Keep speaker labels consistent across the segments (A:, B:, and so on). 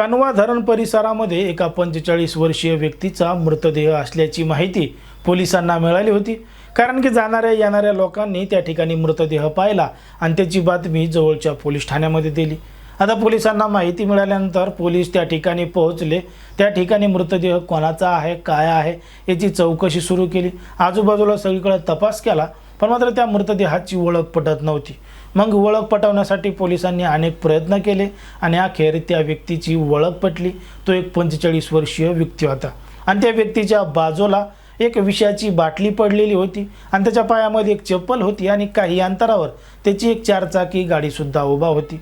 A: कानवा धरण परिसरामध्ये एका पंचेचाळीस वर्षीय व्यक्तीचा मृतदेह असल्याची माहिती पोलिसांना मिळाली होती. कारण की जाणाऱ्या येणाऱ्या लोकांनी त्या ठिकाणी मृतदेह पाहिला आणि त्याची बातमी जवळच्या पोलीस ठाण्यामध्ये दिली. आता पोलिसांना माहिती मिळाल्यानंतर पोलीस त्या ठिकाणी पोहोचले. त्या ठिकाणी मृतदेह कोणाचा आहे काय आहे याची चौकशी सुरू केली. आजूबाजूला सगळीकडे तपास केला पण मात्र त्या मृतदेहाची ओळख पटत नव्हती. मग ओळख पटवण्यासाठी पोलिसांनी अनेक प्रयत्न केले आणि अखेर त्या व्यक्तीची ओळख पटली. तो एक पंचेचाळीस वर्षीय व्यक्ती होता. आणि त्या व्यक्तीच्या बाजूला एक विषयाची बाटली पडलेली होती आणि त्याच्या पायामध्ये एक चप्पल होती आणि काही अंतरावर त्याची एक चारचाकी गाडीसुद्धा उभा होती.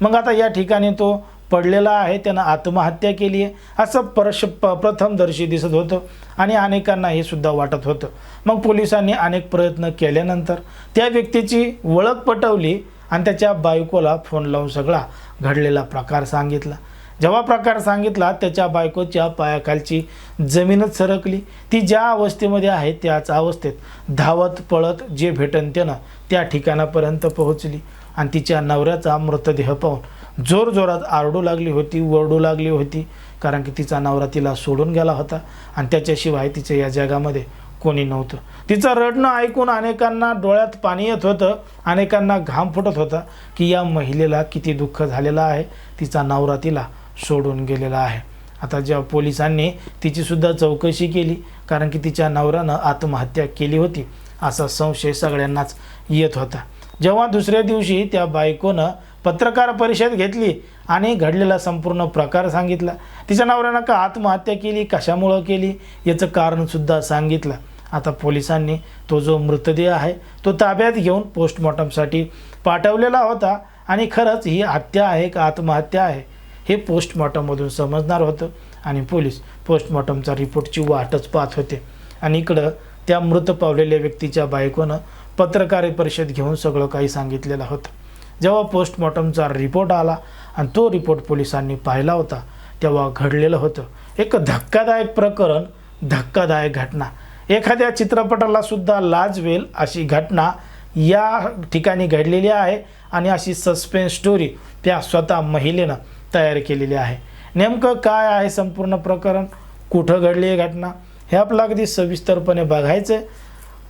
A: मग आता या ठिकाणी तो पडलेला आहे त्यानं आत्महत्या केली आहे असं परश प प्रथमदर्शी दिसत होतं आणि अनेकांना हे सुद्धा वाटत होतं. मग पोलिसांनी अनेक प्रयत्न केल्यानंतर त्या व्यक्तीची ओळख पटवली आणि त्याच्या बायकोला फोन लावून सगळा घडलेला प्रकार सांगितला. जेव्हा प्रकार सांगितला त्याच्या बायकोच्या पायाखालची जमीनच सरकली. ती ज्या अवस्थेमध्ये आहे त्याच अवस्थेत धावत पळत जे भेटन त्यानं त्या ठिकाणापर्यंत पोहोचली आणि तिच्या नवऱ्याचा मृतदेह पाहून जोरजोरात आरडू लागली होती वरडू लागली होती कारण की तिचा नवरा तिला सोडून गेला होता आणि त्याच्याशिवाय तिच्या या जगामध्ये कोणी नव्हतं. तिचं रडणं ऐकून अनेकांना डोळ्यात पाणी येत होतं अनेकांना घाम फुटत होता की या महिलेला किती दुःख झालेलं आहे तिचा नवरा तिला सोडून गेलेला आहे. आता जेव्हा पोलिसांनी तिचीसुद्धा चौकशी केली कारण की तिच्या नवऱ्यानं आत्महत्या केली होती असा संशय सगळ्यांनाच येत होता. जेव्हा दुसऱ्या दिवशी त्या बायकोनं पत्रकार परिषद घेतली आणि घडलेला संपूर्ण प्रकार सांगितला. तिच्या नवऱ्यानं का आत्महत्या केली? कशामुळं केली? याचं कारणसुद्धा सांगितलं. आता पोलिसांनी तो जो मृतदेह आहे तो ताब्यात घेऊन पोस्टमॉर्टमसाठी पाठवलेला होता आणि खरंच ही हत्या आहे का आत्महत्या आहे? हे पोस्टमॉर्टममधून समजणार होतं आणि पोलीस पोस्टमॉर्टमचा रिपोर्टची वाटच पाहत होते. आणि इकडं त्या मृत पावलेल्या व्यक्तीच्या बायकोनं पत्रकार परिषद घेऊन सगळं काही सांगितलेलं होतं. जेव्हा पोस्टमॉर्टमचा रिपोर्ट आला आणि तो रिपोर्ट पोलिसांनी पाहिला होता तेव्हा घडलेलं होतं. एक धक्कादायक प्रकरण धक्कादायक घटना. एखाद्या चित्रपटाला सुद्धा लाजवेल अशी घटना या ठिकाणी घडलेली आहे आणि अशी सस्पेन्स स्टोरी त्या स्वतः महिलेनं तयार केलेली आहे. नेमकं काय आहे संपूर्ण प्रकरण? कुठं घडली आहे घटना? हे आपलं अगदी सविस्तरपणे बघायचं आहे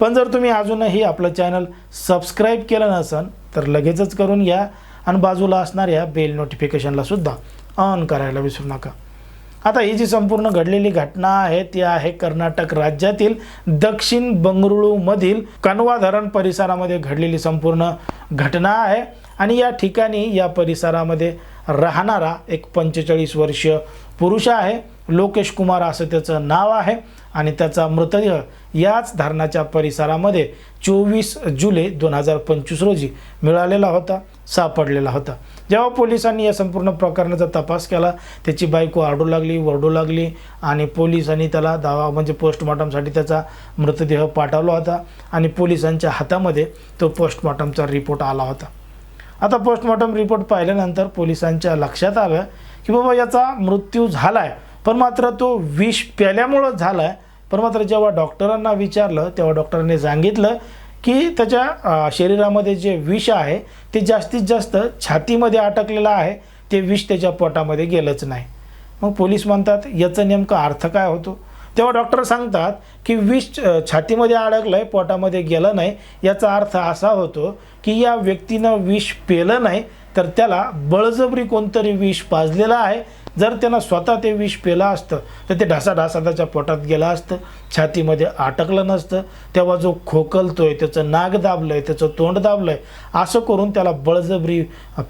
A: पण जर तुम्ही अजूनही आपलं चॅनल सबस्क्राईब केलं नसन तर लगेचच करून घ्या आणि बाजूला असणाऱ्या बेल नोटिफिकेशनला सुद्धा ऑन करायला विसरू नका. आता ही जी संपूर्ण घडलेली घटना आहे ती आहे कर्नाटक राज्यातील दक्षिण बंगळुरूमधील कनवा धरण परिसरामध्ये घडलेली संपूर्ण घटना आहे आणि या ठिकाणी या परिसरामध्ये राहणारा एक पंचेचाळीस वर्षीय पुरुष आहे. लोकेश कुमार असं त्याचं नाव आहे. आणि त्याचा मृतदेह याच धरणाच्या परिसरामध्ये चोवीस जुलै दोन हजार पंचवीस रोजी मिळालेला होता सापडलेला होता. जेव्हा पोलिसांनी या संपूर्ण प्रकरणाचा तपास केला त्याची बायको आडू लागली वरडू लागली आणि पोलिसांनी त्याला दावा म्हणजे पोस्टमॉर्टमसाठी त्याचा मृतदेह पाठवला होता आणि पोलिसांच्या हातामध्ये तो पोस्टमॉर्टमचा रिपोर्ट आला होता. आता पोस्टमॉर्टम रिपोर्ट पाहिल्यानंतर पोलिसांच्या लक्षात आलं की बाबा याचा मृत्यू झाला आहे पण मात्र तो विष प्याल्यामुळं झाला आहे पण मात्र जेव्हा डॉक्टरांना विचारलं तेव्हा डॉक्टरांनी सांगितलं की त्याच्या शरीरामध्ये जे विष आहे ते जास्तीत जास्त छातीमध्ये अटकलेलं आहे. ते विष त्याच्या पोटामध्ये गेलंच नाही. मग पोलीस म्हणतात याचं नेमका अर्थ काय होतो? तेव्हा डॉक्टर सांगतात की विष छातीमध्ये अडकलं आहे पोटामध्ये गेलं नाही. याचा अर्थ असा होतो की या व्यक्तीनं विष पेलं नाही तर त्याला बळजबरी कोणतरी विष पाजलेलं आहे. जर त्यानं स्वतः ते विष पेलं असतं तर ते ढासाढासा त्याच्या पोटात गेलं असतं छातीमध्ये अटकलं नसतं. तेव्हा जो खोकलतोय त्याचं नाक दाबलं आहे त्याचं तोंड दाबलं आहे असं करून त्याला बळजबरी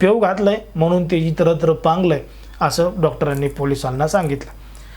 A: पेव घातलं आहे म्हणून ते इतरत्र पांगलं आहे असं डॉक्टरांनी पोलिसांना सांगितलं.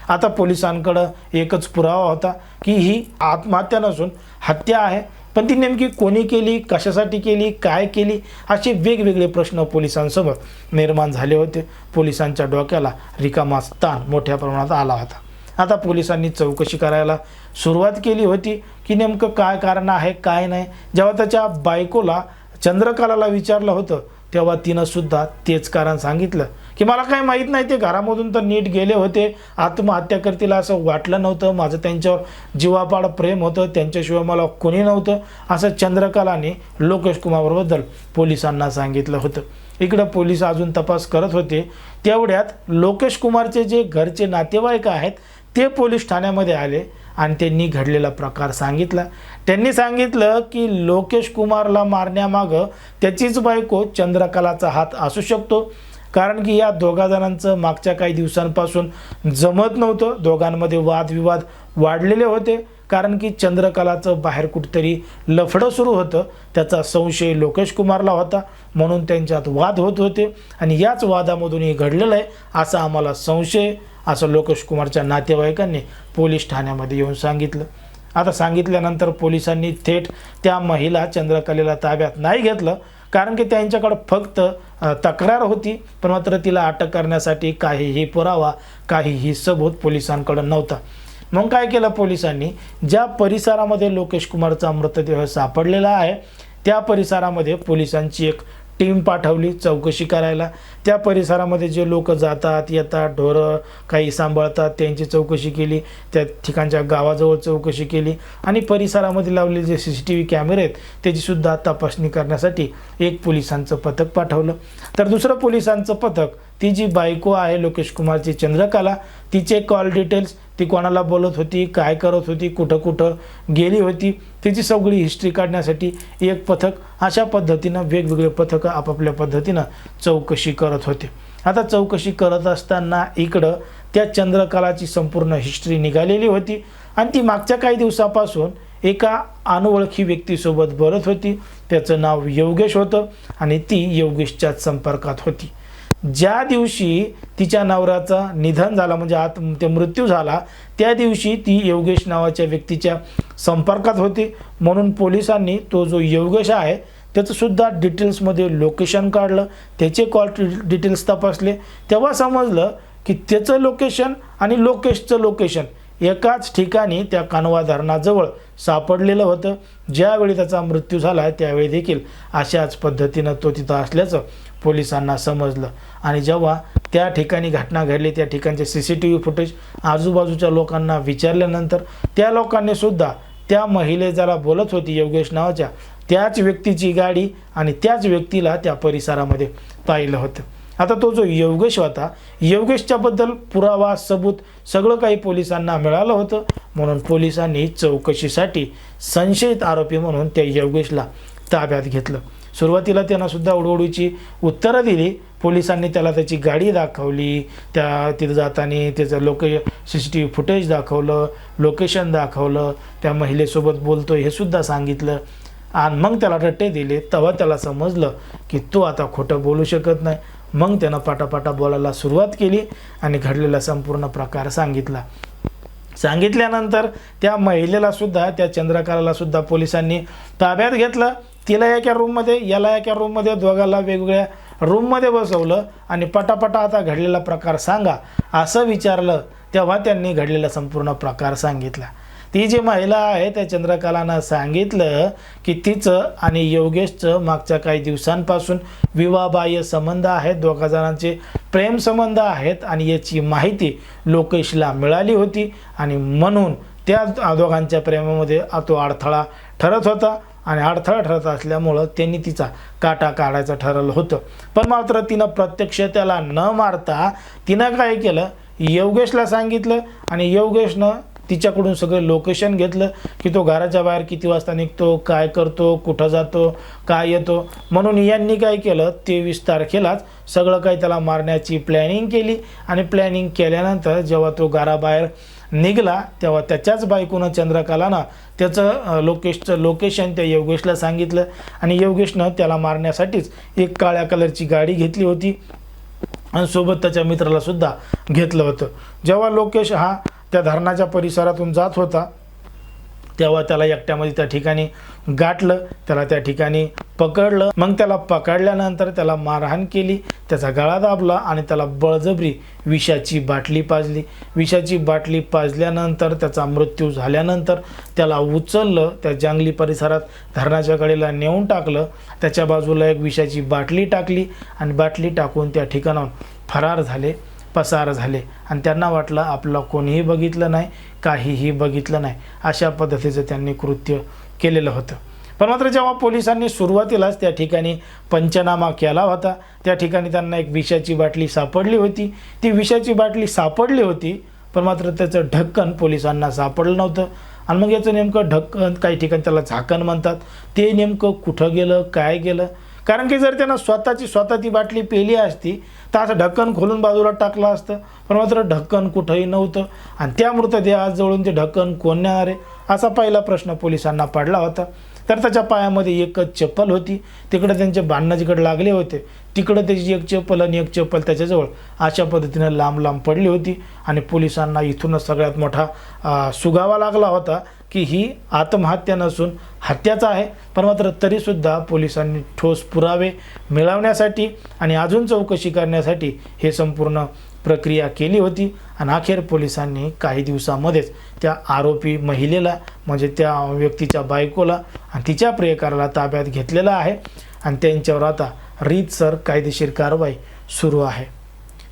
A: आता पोलिसांकडं एकच पुरावा होता की ही आत्महत्या नसून हत्या आहे. पण ती नेमकी कोणी केली कशासाठी केली काय केली असे वेगवेगळे प्रश्न पोलिसांसमोर निर्माण झाले होते. पोलिसांच्या डोक्याला रिकामा ताण मोठ्या प्रमाणात आला होता. आता पोलिसांनी चौकशी करायला सुरुवात केली होती की नेमकं काय कारण आहे काय नाही. जेव्हा त्याच्या बायकोला चंद्रकालाला विचारलं होतं तेव्हा तिनंसुद्धा तेच कारण सांगितलं. की मला काही माहीत नाही ते घरामधून तर नीट गेले होते. आत्महत्या करतील असं वाटलं नव्हतं. माझं त्यांच्यावर जीवापाड प्रेम होतं. त्यांच्याशिवाय मला कोणी नव्हतं. असं चंद्रकलाने लोकेश कुमारबद्दल पोलिसांना सांगितलं होतं. इकडं पोलीस अजून तपास करत होते. तेवढ्यात लोकेश कुमारचे जे घरचे नातेवाईक आहेत ते पोलीस ठाण्यामध्ये आले आणि त्यांनी घडलेला प्रकार सांगितला. त्यांनी सांगितलं की लोकेश कुमारला मारण्यामागं त्याचीच बायको चंद्रकलाचा हात असू शकतो. कारण की या दोघा जणांचं मागच्या काही दिवसांपासून जमत नव्हतं. दोघांमध्ये वादविवाद वाढलेले होते. कारण की चंद्रकलाचं बाहेर कुठेतरी लफडं सुरू होतं. त्याचा संशय लोकेश कुमारला होता. म्हणून त्यांच्यात वाद होत होते. आणि याच वादामधून हे घडलेलं आहे असा आम्हाला संशय असं लोकेश कुमारच्या नातेवाईकांनी पोलीस ठाण्यामध्ये येऊन सांगितलं. आता सांगितल्यानंतर पोलिसांनी थेट त्या महिला चंद्रकलेला ताब्यात नाही घेतलं. कारण की त्यांच्याकडं फक्त तक्रार होती पण मात्र तिला अटक करण्यासाठी काहीही पुरावा काहीही सबूत पोलिसांकडं नव्हता. मग काय केलं पोलिसांनी? ज्या परिसरामध्ये लोकेश कुमारचा मृतदेह सापडलेला आहे त्या परिसरामध्ये पोलिसांची एक टीम पाठवली चौकशी करायला. त्या परिसरामध्ये जे लोक जातात येतात ढोरं काही सांभाळतात त्यांची चौकशी केली. त्या ठिकाणच्या गावाजवळ चौकशी केली. आणि परिसरामध्ये लावलेले जे सी सी टी व्ही कॅमेरे आहेत त्याचीसुद्धा तपासणी करण्यासाठी एक पोलिसांचं पथक पाठवलं. तर दुसरं पोलिसांचं पथक ती जी बायको आहे लोकेश कुमारची चंद्रकला तिचे कॉल डिटेल्स ती कोणाला बोलत होती काय करत होती कुठं कुठं गेली होती तिची सगळी हिस्ट्री काढण्यासाठी एक पथक अशा पद्धतीनं वेगवेगळे पथकं आपापल्या पद्धतीनं चौकशी करत होते. आता चौकशी करत असताना इकडं त्या चंद्रकलाची संपूर्ण हिस्ट्री निघालेली होती आणि ती मागच्या काही दिवसापासून एका अनोळखी व्यक्तीसोबत बोलत होती. त्याचं नाव योगेश होतं आणि ती योगेशच्याच संपर्कात होती. ज्या दिवशी तिच्या नवऱ्याचा निधन झाला म्हणजे आत ते मृत्यू झाला त्या दिवशी ती योगेश नावाच्या व्यक्तीच्या संपर्कात होती. म्हणून पोलिसांनी तो जो योगेश आहे त्याचंसुद्धा डिटेल्समध्ये लोकेशन काढलं. त्याचे कॉल डिटेल्स तपासले. तेव्हा समजलं की त्याचं लोकेशन आणि लोकेशचं लोकेशन एकाच ठिकाणी त्या कानवा धरणाजवळ सापडलेलं होतं. ज्यावेळी त्याचा मृत्यू झाला त्यावेळी देखील अशाच पद्धतीनं तो तिथं असल्याचं पोलिसांना समजलं. आणि जेव्हा त्या ठिकाणी घटना घडली त्या ठिकाणचे C C T V footage आजूबाजूच्या लोकांना विचारल्यानंतर त्या लोकांनी सुद्धा त्या महिले ज्याला बोलत होती योगेश नावाच्या. त्याच व्यक्तीची गाडी आणि त्याच व्यक्तीला त्या परिसरामध्ये पाहिलं होतं. आता तो जो योगेश होता योगेशच्याबद्दल पुरावा सबूत सगळं काही पोलिसांना मिळालं होतं. म्हणून पोलिसांनी चौकशीसाठी संशयित आरोपी म्हणून त्या योगेशला ताब्यात घेतलं. सुरुवातीला त्यांना सुद्धा उडवडीची उत्तरं दिली. पोलिसांनी त्याला त्याची गाडी दाखवली. त्या तिथं जाताना त्याचं लोके C C T V footage दाखवलं लोकेशन दाखवलं. त्या महिलेसोबत बोलतो हे सुद्धा सांगितलं. आणि मग त्याला रट्टे दिले. तेव्हा त्याला समजलं की तो आता खोटं बोलू शकत नाही. मग त्यानं पाटापाटा बोलायला सुरुवात केली आणि घडलेला संपूर्ण प्रकार सांगितला. सांगितल्यानंतर त्या महिलेला सुद्धा त्या चंद्रकाराला सुद्धा पोलिसांनी ताब्यात घेतलं. तिला एका रूममध्ये याला एका रूममध्ये दोघाला वेगवेगळ्या रूममध्ये बसवलं आणि पटापटा आता घडलेला प्रकार सांगा असं विचारलं. तेव्हा त्यांनी घडलेला संपूर्ण प्रकार सांगितला. ती जी महिला आहे त्या चंद्रकलानं सांगितलं की तिचं आणि योगेशचं मागच्या काही दिवसांपासून विवाहबाह्य संबंध आहेत. दोघा जणांचे प्रेमसंबंध आहेत आणि याची माहिती लोकेशला मिळाली होती आणि म्हणून त्या दोघांच्या प्रेमामध्ये तो अडथळा ठरत होता आणि अडथळा ठरत असल्यामुळं त्यांनी तिचा काटा काढायचं ठरवलं होतं. पण मात्र तिनं प्रत्यक्ष त्याला न मारता तिनं काय केलं? योगेशला सांगितलं आणि योगेशनं तिच्याकडून सगळं लोकेशन घेतलं की तो घराच्या बाहेर किती वाजता निघतो काय करतो कुठं जातो काय येतो. म्हणून यांनी काय केलं तेवीस तारखेलाच सगळं काही त्याला मारण्याची प्लॅनिंग केली आणि प्लॅनिंग केल्यानंतर जेव्हा तो घराबाहेर निघाला तेव्हा त्याच्याच बायकोनं चंद्रकलानं त्याचं लोकेशचं लोकेशन त्या योगेशला सांगितलं आणि योगेशनं त्याला मारण्यासाठीच एक काळ्या कलरची गाडी घेतली होती आणि सोबत त्याच्या मित्राला सुद्धा घेतलं होतं. जेव्हा लोकेश हा त्या धरणाच्या परिसरातून जात होता. तेव्हा त्याला एकट्यामध्ये त्या ठिकाणी गाठलं त्याला त्या ठिकाणी पकडलं. मग त्याला पकडल्यानंतर त्याला मारहाण केली त्याचा गळा दाबला आणि त्याला बळजबरी विषाची बाटली पाजली. विषाची बाटली पाजल्यानंतर त्याचा मृत्यू झाल्यानंतर त्याला उचललं त्या जंगली परिसरात धरणाच्या कडेला नेऊन टाकलं. त्याच्या बाजूला एक विषाची बाटली टाकली आणि बाटली टाकून त्या ठिकाणाहून फरार झाले. पसार झाले. आणि त्यांना वाटलं आपलं कोणीही बघितलं नाही काहीही बघितलं नाही. अशा पद्धतीचं त्यांनी कृत्य केलेलं होतं. पण मात्र जेव्हा पोलिसांनी सुरुवातीलाच त्या ठिकाणी पंचनामा केला होता त्या ठिकाणी त्यांना एक विषाची बाटली सापडली होती. ती विषाची बाटली सापडली होती पण मात्र त्याचं ढक्कन पोलिसांना सापडलं नव्हतं. आणि मग याचं नेमकं ढक्कन काही ठिकाणी त्याला झाकण म्हणतात. ते नेमकं कुठं गेलं काय गेलं? कारण की जर त्यांना स्वतःची स्वतः ती बाटली पेली असती तर असं ढक्कन खोलून बाजूला टाकलं असतं. पण मात्र ढक्कन कुठंही नव्हतं. आणि त्या मृतदेहाजवळून ते ढक्कन कोण आहे असा पहिला प्रश्न पोलिसांना पडला होता. तर त्याच्या पायामध्ये एकच चप्पल होती. तिकडे त्यांचे बांधणं जिकडे लागले होते तिकडं त्याची एक चप्पल आणि एक चप्पल त्याच्याजवळ अशा पद्धतीनं लांब लांब पडली होती. आणि पोलिसांना इथूनच सगळ्यात मोठा सुगावा लागला होता की ही आत्महत्या नसून हत्याचा आहे. पण मात्र तरीसुद्धा पोलिसांनी ठोस पुरावे मिळवण्यासाठी आणि अजून चौकशी करण्यासाठी हे संपूर्ण प्रक्रिया केली होती. आणि अखेर पोलिसांनी काही दिवसामध्येच त्या आरोपी महिलेला म्हणजे त्या व्यक्तीच्या बायकोला आणि तिच्या प्रियकाराला ताब्यात घेतलेलं आहे. आणि त्यांच्यावर आता रीतसर कायदेशीर कारवाई सुरू आहे.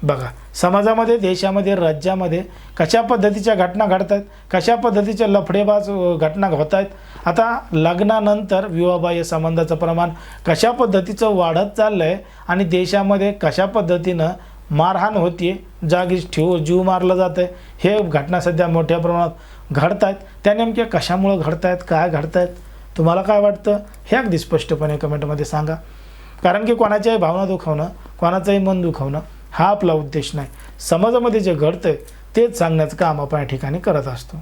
A: बघा समाजामध्ये देशामध्ये राज्यामध्ये कशा पद्धतीच्या घटना घडत आहेत कशा पद्धतीच्या लफडेबाज घटना होत आहेत आता लग्नानंतर विवाहबाह्य संबंधाचं प्रमाण कशा पद्धतीचं वाढत चाललं आहे आणि देशामध्ये कशा पद्धतीनं मारहाण होती जागीच ठेव जीव मारलं जातं आहे हे घटना सध्या मोठ्या प्रमाणात घडत आहेत त्या नेमक्या कशामुळं घडत आहेत काय घडत आहेत तुम्हाला काय वाटतं? हे अगदी स्पष्टपणे कमेंटमध्ये सांगा. कारण की कोणाच्याही भावना दुखावणं कोणाचंही मन दुखावणं हा आपला उद्देश नाही. समाजामध्ये जे घडतं तेच सांगण्याचं काम आपण या ठिकाणी करत असतो.